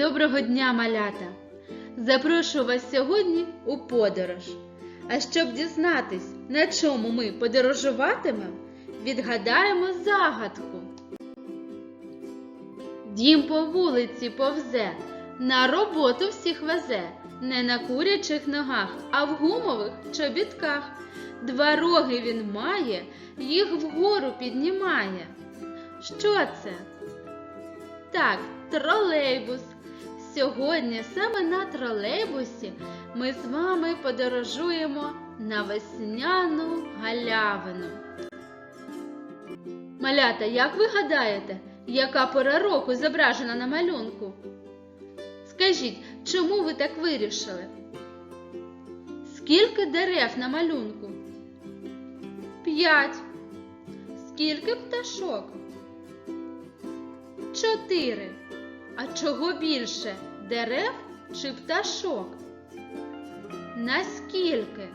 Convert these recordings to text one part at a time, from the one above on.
Доброго дня, малята! Запрошую вас сьогодні у подорож. А щоб дізнатись, на чому ми подорожуватимемо, відгадаємо загадку. Дім по вулиці повзе, на роботу всіх везе, не на курячих ногах, а в гумових чобітках. Два роги він має, їх вгору піднімає. Що це? Так, тролейбус. Сьогодні саме на тролейбусі ми з вами подорожуємо на весняну галявину. Малята, як ви гадаєте, яка пора року зображена на малюнку? Скажіть, чому ви так вирішили? Скільки дерев на малюнку? П'ять. Скільки пташок? Чотири. А чого більше дерев чи пташок? Наскільки?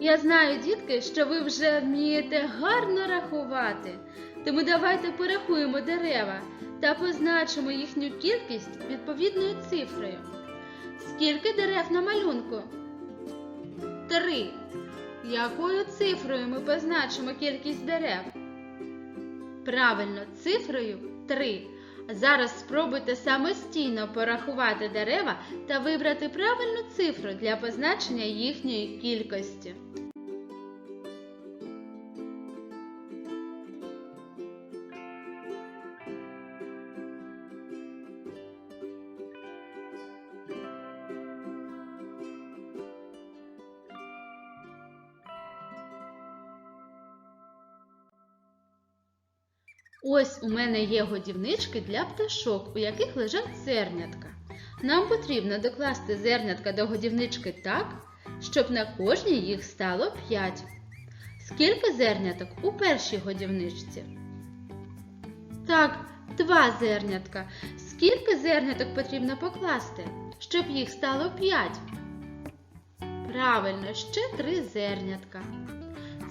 Я знаю, дітки, що ви вже вмієте гарно рахувати. Тому давайте порахуємо дерева та позначимо їхню кількість відповідною цифрою. Скільки дерев на малюнку? Три. Якою цифрою ми позначимо кількість дерев? Правильно, цифрою 3. Зараз спробуйте самостійно порахувати дерева та вибрати правильну цифру для позначення їхньої кількості. Ось у мене є годівнички для пташок, у яких лежать зернятка. Нам потрібно докласти зернятка до годівнички так, щоб на кожній їх стало 5. Скільки зерняток у першій годівничці? Так, два зернятка. Скільки зерняток потрібно покласти, щоб їх стало 5? Правильно, ще три зернятка.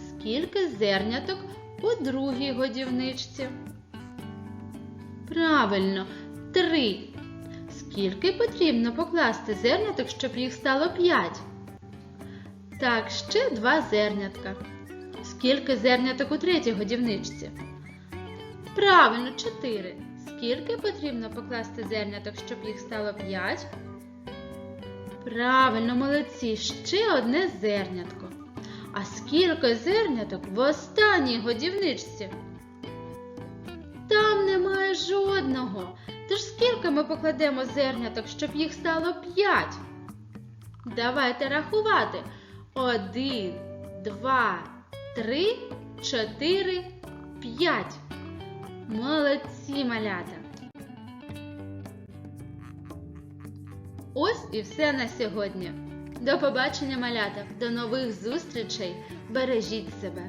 Скільки зерняток у другій годівничці? Правильно, три. Скільки потрібно покласти зерняток, щоб їх стало п'ять? Так, ще два зернятка. Скільки зерняток у третій годівничці? Правильно, чотири. Скільки потрібно покласти зерняток, щоб їх стало п'ять? Правильно, молодці, ще одне зернятко. А скільки зерняток в останній годівничці? Там немає жодного. Тож скільки ми покладемо зерняток, щоб їх стало п'ять? Давайте рахувати. Один, два, три, чотири, п'ять. Молодці малята. Ось і все на сьогодні. До побачення, малята! До нових зустрічей! Бережіть себе!